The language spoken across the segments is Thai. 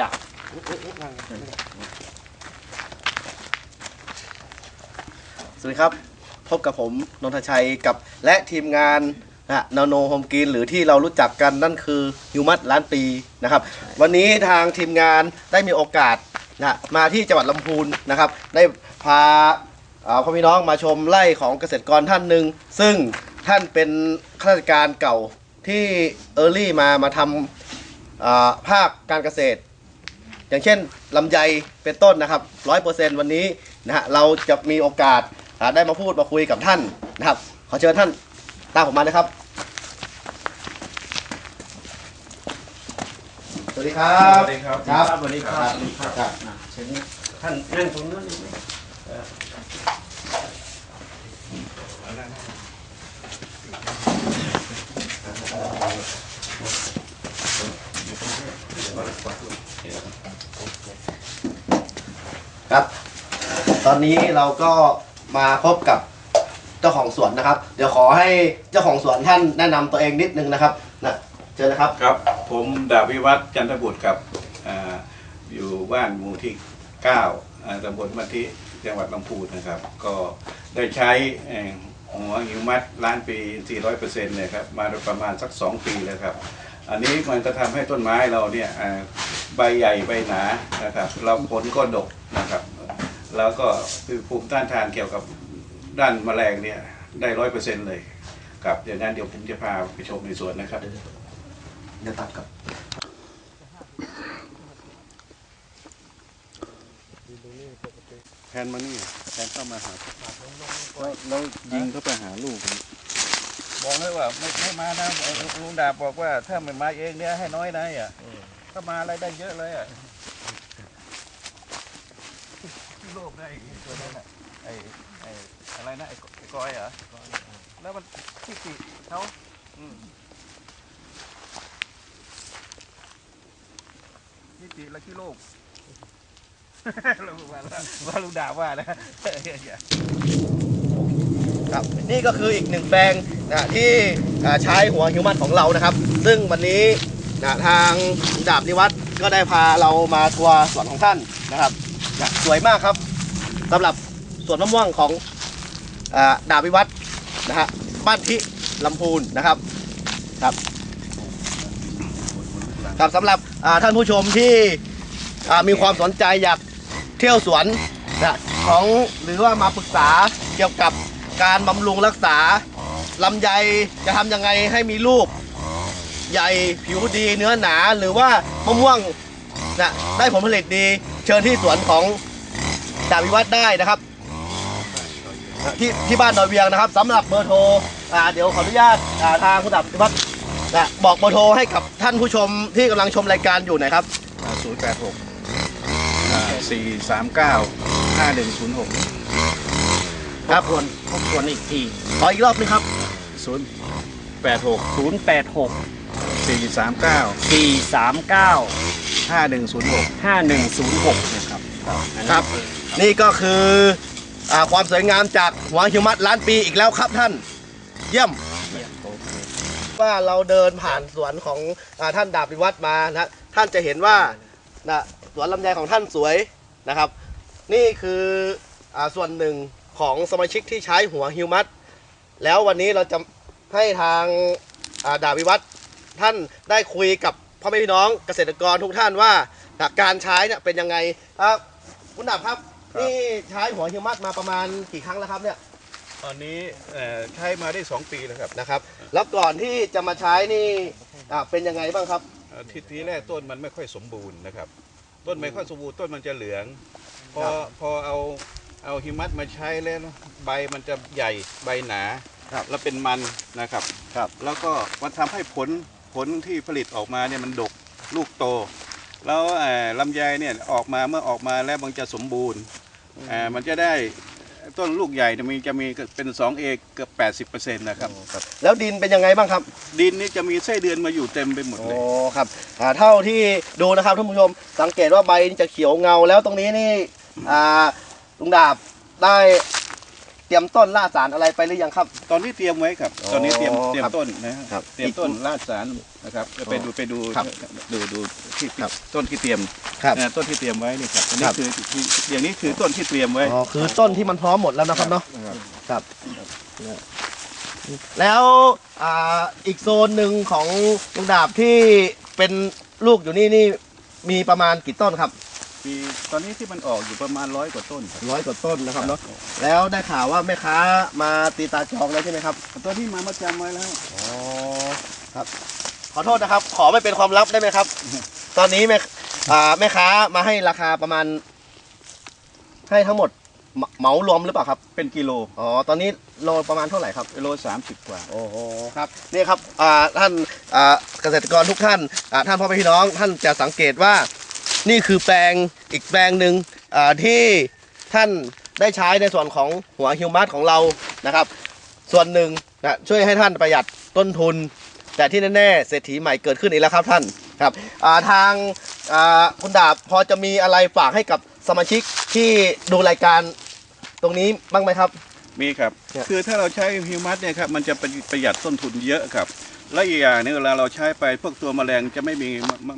ดาสวัสดีครับ พบกับผมนนทชัยกับและทีมงานนะนาโนโฮมกินหรือที่เรารู้จักกันนั่นคือฮิวมัสล้านปีนะครับ วันนี้ทางทีมงานได้มีโอกาสนะมาที่จังหวัดลำพูนนะครับ ได้พาเอ่อพ่อพี่น้องมาชมไร่ของเกษตรกรท่านหนึ่งซึ่งท่านเป็นข้าราชการเก่าที่เออร์ลี่มามาทำ อ่อภาคการเกษตร อย่างเช่นลำไยเป็นต้นนะครับร้อยเปอร์เซ็นต์วันนี้นะฮะเราจะมีโอกาสอ่าได้มาพูดมาคุยกับท่านนะครับ ขอเชิญท่านตามผมมาเลยครับ สวัสดีครับสวัสดีครับครับสวัสดีครับสวัสดีครับครับอะเชิญท่านนั่งตรงนั้นเลยไหม ครับ ตอนนี้เราก็มาพบกับเจ้าของสวนนะครับ เดี๋ยวขอให้เจ้าของสวนท่านแนะนำตัวเองนิดนึงนะครับนะเชิญนะครับ ครับ ผมดาบวิวัฒน์จันทบุตรครับอ่าอยู่บ้านหมู่ที่9อ่าตำบลมัทิจังหวัดลำพูนนะครับ ก็ได้ใช้เอ่อหัวหิวมัดล้านปี 400%เลยครับ มาประมาณสัก 2 ปีแล้วครับ อันนี้มันจะทำให้ต้นไม้เราเนี่ยอ่าใบใหญ่ใบหนานะครับแล้วผลก็ดกนะครับ แล้วก็คือภูมิต้านทานเกี่ยวกับด้านแมลงเนี่ยได้ร้อยเปอร์เซ็นต์เลยครับเดี๋ยวนั้นเดี๋ยวผมจะพาไปชมในสวนนะครับเดี๋ยวตัดกับแทนมานี่แทนเข้ามาหาแล้วยิงเข้าไปหาลูกบอกให้ว่าไม่ไม่มานะลุงดาบบอกว่าถ้าไม่มาเองเนี่ยให้น้อยนะอะถ้ามาอะไรได้เยอะเลยอะที่ โลภได้ตัวนั้นอะไอ้ไอ้อะไรนะไอ้กไอ้กอยเหรอแล้วมันที่ติเขาอืมที่ติและที่โลภเราว่าว่าลุงดาบว่านะครับนี่ก็คืออีกหนึ่งแปลงนะที่อ่าใช้หัวฮิวมันของเรานะครับ ซึ่งวันนี้นะทางดาบนิวัฒน์ก็ได้พาเรามาทัวร์สวนของท่านนะครับ สวยมากครับสำหรับสวนมะม่วงของอดาบวิวัฒน์นะฮะบ้านทิลำพูนนะครับครับครับสำหรับท่านผู้ชมที่มีความสนใจอยากเที่ยวสวนนะของหรือว่ามาปรึกษาเกี่ยวกับการบำรุงรักษาลำไยจะทำยังไงให้มีลูก ใหญ่ผิวดีเนื้อหนาหรือว่ามะม่วงนะได้ผลผลิตดี เชิญที่สวนของดาบวิวัฒน์ได้นะครับ ที่ที่บ้านดอยเวียงนะครับสำหรับเบอร์โทรอ่าเดี๋ยวขออนุญาตอ่าทางคุณดาบวิวัฒน์นะบอกเบอร์โทรให้กับท่านผู้ชมที่กำลังชมรายการอยู่หน่อยครับ ศูนย์แปดหกสี่สามเก้าห้าหนึ่งศูนย์หกครับทวนทบทวนอีกทีขออีกรอบนึงครับ ศูนย์แปดหก086 สี่สามเก้า 439ห้า หนึ่งศูนย์หก5106นะครับอันนี้ครับ นี่ก็คืออาความสวยงามจากหัวหิวมัดล้านปีอีกแล้วครับท่าน เยี่ยมโอเคว่าเราเดินผ่านสวนของอาท่านดาบวิวัฒน์มานะท่านจะเห็นว่านะสวนลำไยของท่านสวยนะครับ นี่คืออาส่วนหนึ่งของสมาชิกที่ใช้หัวฮิวมัสแล้ววันนี้เราจะให้ทางอ่าดาบวิวัฒน์ท่านได้คุยกับ พ่อแม่พี่น้องเกษตรกรทุกท่านว่านะการใช้เนี่ยเป็นยังไงครับคุณดาบครับ นี่ใช้หัวฮิวมัสมาประมาณกี่ครั้งแล้วครับเนี่ยตอนนี้เอ่อใช้มาได้สองปีแล้วครับนะครับ แล้วก่อนที่จะมาใช้นี่อ่าเป็นยังไงบ้างครับเอ่อทีทีแรกต้นมันไม่ค่อยสมบูรณ์นะครับ ต้นไม่ค่อยสมบูรณ์ต้นมันจะเหลือง พอครับพอเอาเอาหิมัสมาใช้แล้วนะใบมันจะใหญ่ใบหนา ครับแล้วเป็นมันนะครับ ครับ แล้วก็มันทำให้ผล ผลที่ผลิตออกมาเนี่ยมันดกลูกโต แล้วเอ่อลำไยเนี่ยออกมาเมื่อออกมาแล้วมันจะสมบูรณ์เอ่อมันจะได้ต้นลูกใหญ่เนี่ยมีจะมีเป็น2เอกเกือบ80%นะครับ แล้วดินเป็นยังไงบ้างครับ ดินนี่จะมีไส้เดือนมาอยู่เต็มไปหมดโอ้เลยครับอ่าเท่าที่ดูนะครับท่านผู้ชมสังเกตว่าใบนี่จะเขียวเงาแล้วตรงนี้นี่อ่าลุงดาบได้ เตรียมต้นล่าสารอะไรไปหรือยังครับ ตอนนี้เตรียมไว้ครับตอนนี้เตรียมอ๋อเตรียมครับต้นนะฮะครับเตรียมต้นลาดสารนะครับจะไปดูไปดูครับดูดูที่ครับต้นที่เตรียมครับนะต้นที่เตรียมไว้นี่ครับอันคนี้รับ คือที่อย่างนี้คือต้นที่เตรียมไว้อ๋อคือต้นที่มันพร้อมหมดแล้วนะครับเนาะ ครับ ครับ แล้วอ่าอีกโซนหนึ่งของลุงดาบที่เป็นลูกอยู่นี่นี่มีประมาณกี่ต้นครับ มีตอนนี้ที่มันออกอยู่ประมาณร้อยกว่าต้นครับร้อยกว่าต้นนะครับเนาะแล้วได้ข่าวว่าแม่ค้ามาตีตาจองแล้วใช่ไหมครับตอนนี้มามาจำไว้แล้วอ๋อครับ ขอโทษนะครับ ขอไม่เป็นความลับได้ไหมครับ ตอนนี้แม่อ่าแม่ค้ามาให้ราคาประมาณ ให้ทั้งหมดเหมาเหมารวมหรือเปล่าครับ เป็นกิโลอ๋อตอนนี้โลประมาณเท่าไหร่ครับกิโลสามสิบกว่า โอ้โหครับนี่ครับอ่าท่านอ่าเกษตรกรทุกท่านอ่าท่านพ่อแม่พี่น้องท่านจะสังเกตว่า นี่คือแปลงอีกแปลงหนึ่งอ่าที่ท่านได้ใช้ในส่วนของหัวฮิวมัสของเรานะครับ ส่วนหนึ่งนะช่วยให้ท่านประหยัดต้นทุน แต่ที่แน่ๆเศรษฐีใหม่เกิดขึ้นอีกแล้วครับท่านครับอ่าทางอ่าคุณดาบพอจะมีอะไรฝากให้กับสมาชิกที่ดูรายการตรงนี้บ้างไหมครับ มีครับเนี่ยคือถ้าเราใช้ฮิวมัสเนี่ยครับมันจะประหยัดต้นทุนเยอะครับ และอีกอย่างนึงเวลาเราใช้ไปพวกตัวแมลงจะไม่มี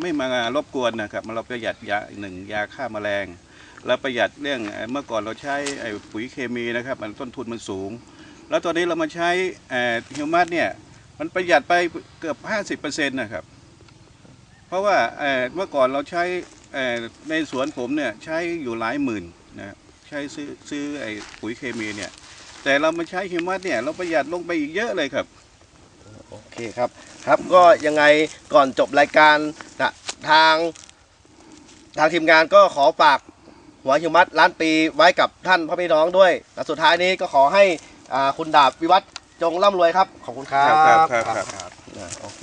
ไม่มารบกวนนะครับมันเราประหยัดยาหนึ่งยาฆ่าแมลงแล้วประหยัดเรื่องเมื่อก่อนเราใช้ปุ๋ยเคมีนะครับมันต้นทุนมันสูง แล้วตอนนี้เรามาใช้ฮิวมัสเนี่ยมันประหยัดไปเกือบ 50%นะครับ เพราะว่าเมื่อก่อนเราใช้ในสวนผมเนี่ยใช้อยู่หลายหมื่นนะใช้ซื้อซื้อไอ้ปุ๋ยเคมีเนี่ยแต่เรามาใช้ฮิวมัสเนี่ยเราประหยัดลงไปอีกเยอะเลยครับ เคครับครับก็ยังไงก่อนจบรายการนะทาง ทางทีมงานก็ขอฝากหัวฮิวมัสล้านปีไว้กับท่านพ่อพี่น้องด้วยและสุดท้ายนี้ก็ขอให้อ่าคุณดาบวิวัฒน์จงร่ำรวยครับ ขอบคุณครับ ครับครับครับ อ่าโอเค